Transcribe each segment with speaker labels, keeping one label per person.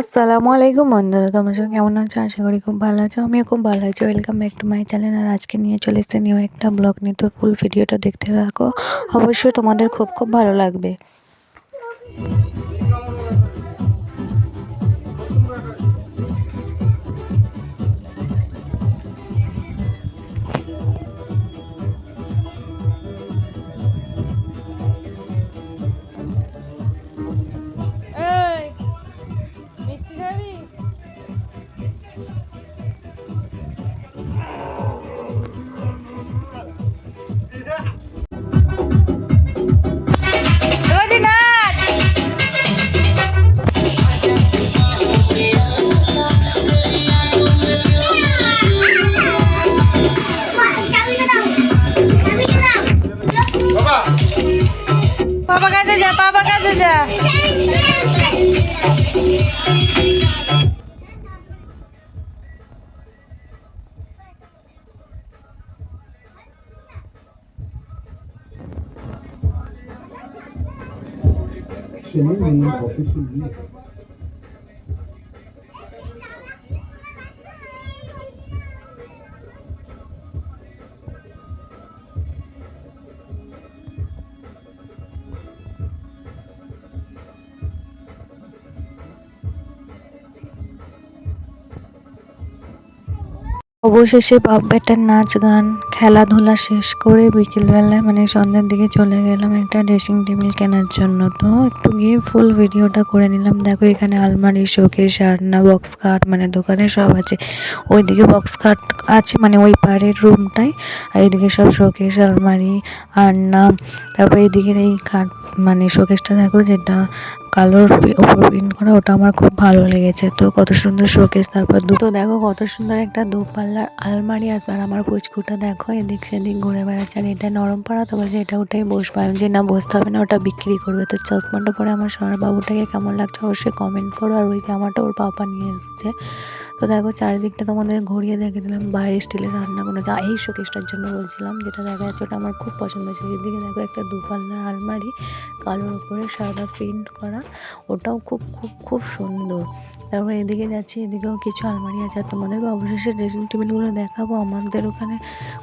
Speaker 1: আসসালামু আলাইকুম বন্ধুরা, তোমার সঙ্গে কেমন আছো? আশা করি খুব ভালো আছো, আমিও খুব ভালো আছি। Welcome back to my channel আর আজকে নিয়ে চলে এসেছি নিউ একটা ব্লগ নিয়ে। তো ফুল ভিডিওটা দেখতে থাকো। অবশ্যই তোমাদের খুব খুব ভালো লাগবে।
Speaker 2: বাবা কাছে যা বাবা কাছে যা
Speaker 3: Channel name official
Speaker 1: অবশেষে বাপ বেটার নাচ গান, খেলাধুলা শেষ করে বিকেলবেলায় মানে সন্ধ্যের দিকে চলে গেলাম একটা ড্রেসিং টেবিল কেনার জন্য। তো একটু গিয়ে ফুল ভিডিওটা করে নিলাম। দেখো এখানে আলমারি, শোকেস আরনা বক্স খাট মানে দোকানে সব আছে। ওইদিকে বক্স খাট আছে মানে ওই পাড়ের রুমটায় আর এদিকে সব শোকেস, আলমারি আরনা তারপরে এদিকের এই খাট মানে শোকেসটা দেখো যেটা কালোর ওপর প্রিন্ট করা, ওটা আমার খুব ভালো লেগেছে। তো কত সুন্দর শোকেস তারপর দুটো দেখো কত সুন্দর একটা দুপাল্লার আলমারি আর আমার পুচকুটা দেখো, এদিক সেদিক ঘুরে বেড়াচ্ছে। আর এটা নরম পাড়া, তো বলছে এটা ওটাই বসবো। যে না, বসতে হবে না, ওটা বিক্রি করবে। তো চশমাটা পরে আমার সোনার বাবুটাকে কেমন লাগছে অবশ্যই কমেন্ট করো। আর ওই জামাটা ওর পাপা নিয়ে এসছে। তো দেখো চারিদিকটা তোমাদের ঘুরিয়ে দেখে দিলাম। বাইরে স্টিলের রান্নাগুলো যা এই শোকেসটার জন্য বলছিলাম, যেটা দেখা যাচ্ছে ওটা আমার খুব পছন্দ হয়েছে। এদিকে দেখো একটা দুপাল্লার আলমারি, কালোর উপরে সাদা প্রিন্ট করা, ওটাও খুব খুব খুব সুন্দর। তারপর এদিকে যাচ্ছি, এদিকেও কিছু আলমারি আছে। আর তোমাদেরকে অবশেষে ড্রেসিং টেবিলগুলো দেখাবো। আমাদের ওখানে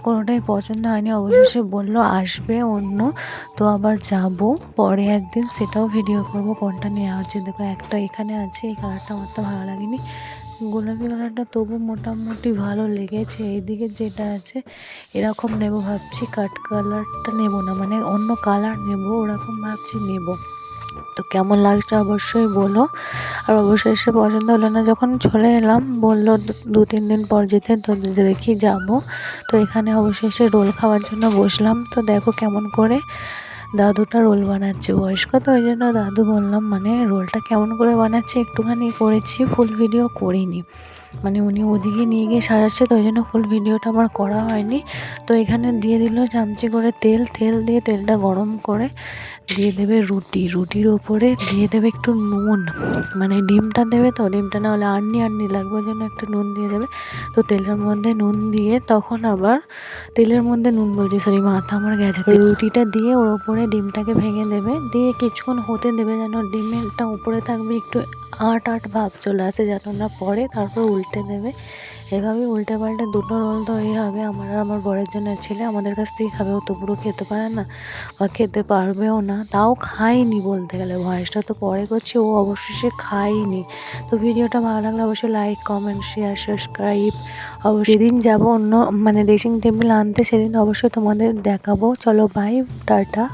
Speaker 1: কোনোটাই পছন্দ হয়নি। অবশেষে বলল, আসবে অন্য। তো আবার যাব। পরে একদিন সেটাও ভিডিও করব, কোনটা নেওয়া হচ্ছে। দেখো একটা এখানে আছে, এই কালারটা আমার তো ভালো লাগেনি। গোলাপি কালারটা তবু মোটামুটি ভালো লেগেছে। এইদিকে যেটা আছে, এরকম নেব ভাবছি, কাট কালারটা নেব না মানে অন্য কালার নেব, ওরকম ভাবছি নেব। তো কেমন লাগছে অবশ্যই বলো। আর অবশ্যই সে পছন্দ হলো না, যখন চলে এলাম, বলল দু- তিন দিন পর যেতে, তো দেখি যাব। তো এখানে অবশ্যই সে রোল খাওয়ার জন্য বসলাম, তো দেখো কেমন করে দাদুটা রোল বানাচ্ছে বয়স্ক, তো ওই জন্য দাদু বললাম মানে রোলটা কেমন করে বানাচ্ছে? একটুখানি করেছি ফুল ভিডিও করিনি। মানে উনি ওদিকে নিয়ে গিয়ে সাজাচ্ছে তো ওই জন্য ফুল ভিডিওটা আমার করা হয়নি। তো এখানে দিয়ে দিল চামচি করে তেল তেল দিয়ে তেলটা গরম করে দিয়ে দেবে রুটি। রুটির ওপরে দিয়ে দেবে একটু নুন। মানে ডিমটা দেবে তো, ডিমটা না হলে আর্নি আর্নি লাগবে ওই জন্য একটু নুন দিয়ে দেবে। তো তেলের মধ্যে নুন দিয়ে তখন আবার তেলের মধ্যে নুন বলছি সরি মাথা আমার গেছে। রুটিটা দিয়ে ওর ওপরে ডিমটাকে ভেঙে দেবে। দিয়ে কিছুক্ষণ হতে দেবে যেন ডিমেরটা উপরে থাকবে, একটু আট আট ভাব চলে আসে যেন না পরে তারপর উল্টে দেবে। এভাবে উল্টে পাল্টে দুটো রোল তো তৈরি হবে। আমার আর আমার বরের জন্য ছেলে, আমাদের কাছ থেকেই খাবে। ও তো পুরো খেতে পারে না, বা খেতে পারবেও না। তাও খায়নি বলতে গেলে, ভয়েসটা তো পরে করছি, ও অবশ্যই সে খায়নি। তো ভিডিওটা ভালো লাগলে অবশ্যই লাইক কমেন্ট শেয়ার সাবস্ক্রাইব অবশ্যই যেদিন যাব অন্য মানে ড্রেসিং টেবিল আনতে, সেদিন অবশ্যই তোমাদের দেখাবো। চলো বাই টাটা।